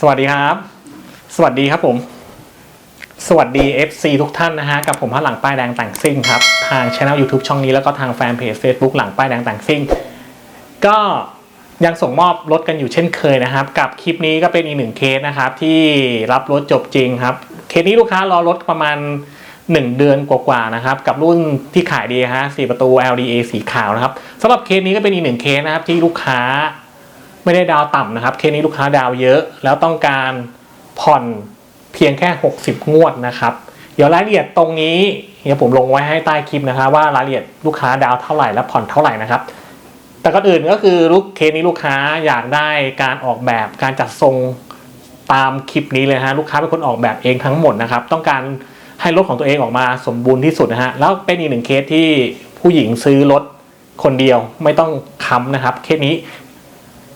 สวัสดีครับ สวัสดีครับผม สวัสดี FC ทุกท่านนะฮะ กับผมพระหลังป้ายแดงแต่งซิ่งครับ ทางช anel YouTube ช่องนี้แล้วก็ทางแฟนเพจ Facebook หลังป้ายแดงแต่งซิ่ง ก็ยังส่งมอบรถกันอยู่เช่นเคยนะครับ กับคลิปนี้ก็เป็นอีกหนึ่งเคสนะครับ ที่รับรถจบจริงครับ เคสนี้ลูกค้ารอรถประมาณ 1 เดือนกว่าๆนะครับ กับรุ่นที่ขายดีฮะ4ประตู LDA สีขาวนะครับสำหรับเคสนี้ก็เป็นอีกหนึ่งเคสนะครับที่ลูกค้า ไม่ได้ดาวต่ำนะครับเคสนี้ลูกค้าดาวเยอะ แล้วต้องการผ่อนเพียงแค่ 60 งวดนะครับ เดี๋ยวรายละเอียดตรงนี้เดี๋ยวผมลงไว้ให้ใต้คลิปนะครับ ว่ารายละเอียดลูกค้าดาวเท่าไหร่และผ่อนเท่าไหร่นะครับ แต่ก่อนอื่นก็คือลูกเคสนี้ลูกค้าอยากได้การออกแบบการจัดทรงตามคลิปนี้เลยฮะลูกค้าเป็นคนออกแบบเองทั้งหมดนะครับ ต้องการให้รถของตัวเองออกมาสมบูรณ์ที่สุดนะฮะแล้วเป็นอีกหนึ่งเคสที่ผู้หญิงซื้อรถคนเดียวไม่ต้องค้ำนะครับ เคสนี้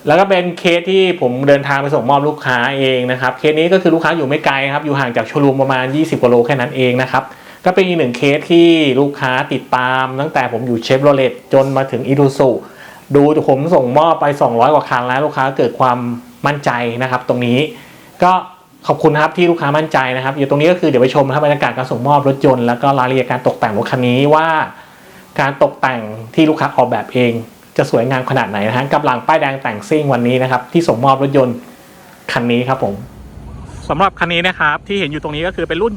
แล้วก็เป็นเคสที่ผมเดินทางไปส่งมอบลูกค้าเองนะครับเคสนี้ก็คือลูกค้าอยู่ไม่ไกลครับอยู่ห่างจากโชว์รูมประมาณ 20กิโลแค่นั้นเองนะครับก็เป็นอีกหนึ่งเคสที่ลูกค้าติดตาม ตั้งแต่ผมอยู่เชฟโรเลตจนมาถึงอี u ูซุดูผมส่งมอบไป 200 กว่าคันแล้วลูกค้าเกิดความมั่นใจนะครับ ตรงนี้ก็ขอบคุณครับที่ลูกค้ามั่นใจนะครับ อยู่ตรงนี้ก็คือเดี๋ยวไปชมนะครับบรรยากาศการส่งมอบรถยนต์แล้วก็รายละเอียดการตกแต่งรถคันนี้ว่า การตกแต่งที่ลูกค้าออกแบบเอง จะสวยงามขนาดไหนนะฮะกับหลังป้ายแดงแต่งซิ่งวันนี้นะครับที่ส่งมอบรถยนต์คันนี้ครับผมสำหรับคันนี้นะครับที่เห็นอยู่ตรงนี้ก็คือเป็นรุ่น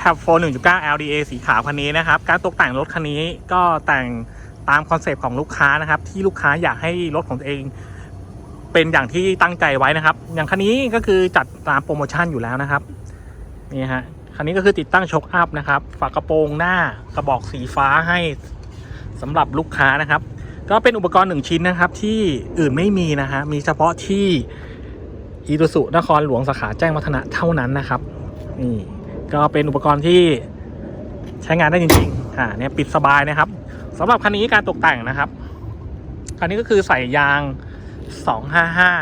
c a p 4 1.9 LDA สีขาวคันนี้นะครับการตกแต่งรถคันนี้ก็แต่งตามคอนเซปต์ของลูกค้านะครับที่ลูกค้าอยากให้รถของตัวเอง เป็นอย่างที่ตั้งใจไว้นะครับ อย่างคันนี้ก็คือจัดตามโปรโมชั่นอยู่แล้วนะครับนี่ฮะคันนี้ก็คือติดตั้งช็อคอัพนะครับฝากระโปรงหน้ากระบอกสีฟ้าให้สำหรับลูกค้านะครับ ก็เป็นอุปกรณ์หนึ่งชิ้นนะครับ ที่อื่นไม่มีนะฮะมีเฉพาะที่อีตุสุนครหลวงสาขาแจ้งวัฒนะเท่านั้นนะครับนี่ก็เป็นอุปกรณ์ที่ใช้งานได้จริงๆอ่าเนี่ยปิดสบายนะครับสำหรับคันนี้การตกแต่งนะครับคันนี้ก็คือใส่ยาง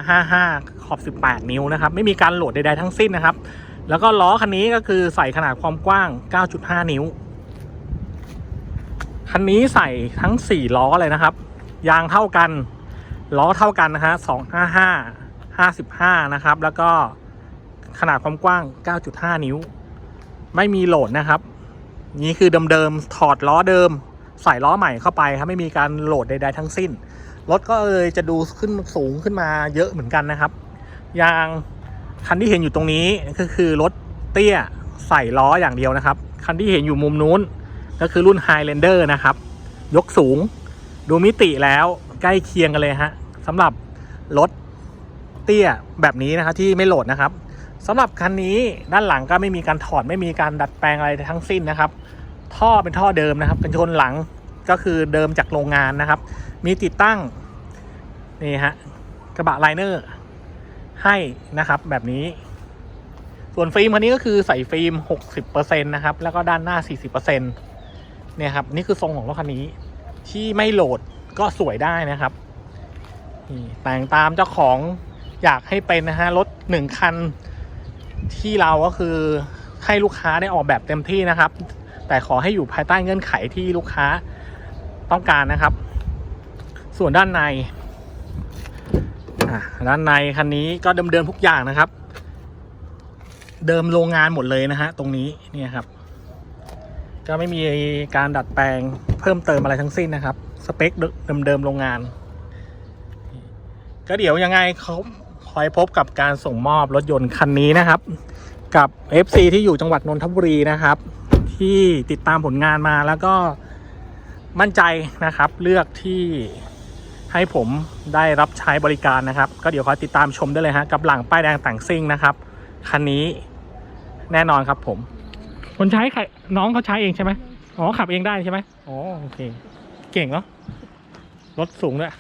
25555 ขอบ 18 นิ้วนะครับ ไม่มีการโหลดใดๆทั้งสิ้นนะครับ แล้วก็ล้อคันนี้ก็คือใส่ขนาดความกว้าง 9.5 นิ้ว คันนี้ใส่ทั้ง 4 ล้อเลยนะครับ ยางเท่ากัน ล้อเท่ากันนะฮะ255 55นะครับ แล้วก็ขนาดความกว้าง 9.5 นิ้ว ไม่มีโหลดนะครับ นี่คือเดิมๆถอดล้อเดิม ใส่ล้อใหม่เข้าไปครับไม่มีการโหลดใดๆทั้งสิ้นรถก็เลยจะดูขึ้นสูงขึ้นมาเยอะเหมือนกันนะครับ ยางคันที่เห็นอยู่ตรงนี้ก็คือรถเตี้ยใส่ล้ออย่างเดียวนะครับ คันที่เห็นอยู่มุมนู้น ก็คือรุ่น Highlander นะครับ ยกสูง ดูมิติแล้วใกล้เคียงกันเลยฮะสำหรับรถเตี้ยแบบนี้นะครับที่ไม่โหลดนะครับสำหรับคันนี้ด้านหลังก็ไม่มีการถอดไม่มีการดัดแปลงอะไรทั้งสิ้นนะครับ ท่อเป็นท่อเดิมนะครับกันชนหลังก็คือเดิมจากโรงงานนะครับ มีติดตั้งนี่ฮะกระบะไลเนอร์ให้นะครับแบบนี้ ส่วนฟิล์มคันนี้ก็คือใส่ฟิล์ม 60%นะครับแล้วก็ด้านหน้า 40%เนี่ยครับนี่คือทรงของรถคันนี้ ที่ไม่โหลดก็สวยได้นะครับนี่แต่งตามเจ้าของอยากให้เป็นนะฮะรถหนึ่งคันที่เราก็คือให้ลูกค้าได้ออกแบบเต็มที่นะครับ แต่ขอให้อยู่ภายใต้เงื่อนไขที่ลูกค้าต้องการนะครับ ส่วนด้านในด้านในคันนี้ก็เดิมๆทุกอย่างนะครับ เดิมโรงงานหมดเลยนะฮะตรงนี้เนี่ยครับ ก็ไม่มีการดัดแปลงเพิ่มเติมอะไรทั้งสิ้นนะครับ สเปคเดิมๆโรงงาน ก็เดี๋ยวยังไงเขาคอยพบกับการส่งมอบรถยนต์คันนี้นะครับ กับ FC ที่อยู่จังหวัดนนทบุรีนะครับ ที่ติดตามผลงานมาแล้วก็มั่นใจนะครับ เลือกที่ให้ผมได้รับใช้บริการนะครับ ก็เดี๋ยวคอยติดตามชมได้เลยฮะกับหลังป้ายแดงแต่งซิ่งนะครับ คันนี้แน่นอนครับผม คนใช้ใครน้องเขาใช้เองใช่ไหมอ๋อขับเองได้ใช่ไหมอ๋อโอเค เก่งเนาะรถสูงด้วย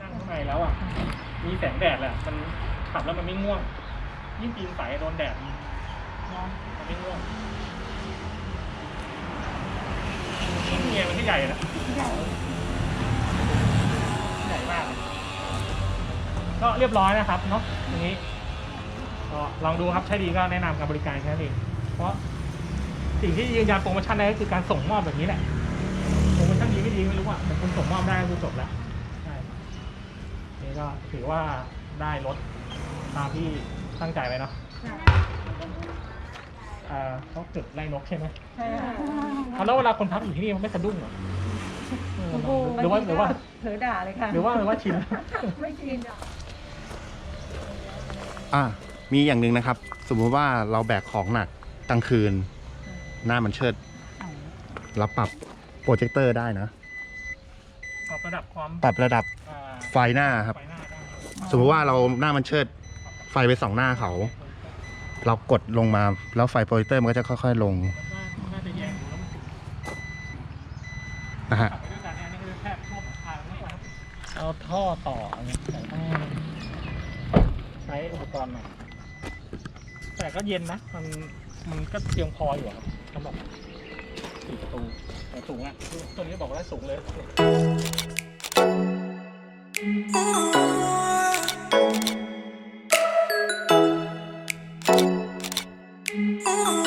นั่งข้างในแล้วอะ มีแสงแดดแหละ มันขับแล้วมันไม่ง่วง ยิ่งปีนสายโดนแดดมันไม่ง่วงเนี่ยมันที่ ใหญ่นะใหญ่มาก ก็เรียบร้อยนะครับเนาะอย่างนี้ก็ลองดูครับใช้ดีก็แนะนำการบริการแค่นี้นเองเพราะสิ่งที่ยืนยันโปรโมชั่นได้ก็คือการส่งมอบแบบนี้แหละโปรโมชั่นดีไม่ดีไม่รู้อะแต่คุณส่งมอบได้ก็คือจบแล้วใช่นี่ก็ถือว่าได้รถตามที่ตั้งใจไว้เนาะ อ่าเขาจุดไล่นกใช่ไหมใช่ค่ะเอาแล้วเวลาคนพักอยู่ที่นี่มันไม่สะดุ้งเหรอเออหรือว่าหรือว่า เผลอด่าเลยค่ะหรือว่าหรือว่าชิน ไม่ชินอะอ่ามีอย่างหนึ่งนะครับ สมมุติว่าเราแบกของหนักกลางคืน หน้ามันเชิดเราปรับโปรเจคเตอร์ได้นะ ปรับระดับความปรับระดับอ่าไฟหน้าครับ ไฟหน้าได้สมมติว่าเราหน้ามันเชิด ไฟไปสองหน้าเขา เรากดลงมา แล้วไฟโพลเเตอร์มันก็จะค่อย ๆ ลงนะฮะเอาท่อต่อเนี่ยใช้อุปกรณ์หน่อยแต่ก็เย็นนะ มันมันก็เพียงพออยู่ครับสำหรับสี่ประตูแต่สูงอะตัวนี้บอกว่าสูงเลย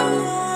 Oh.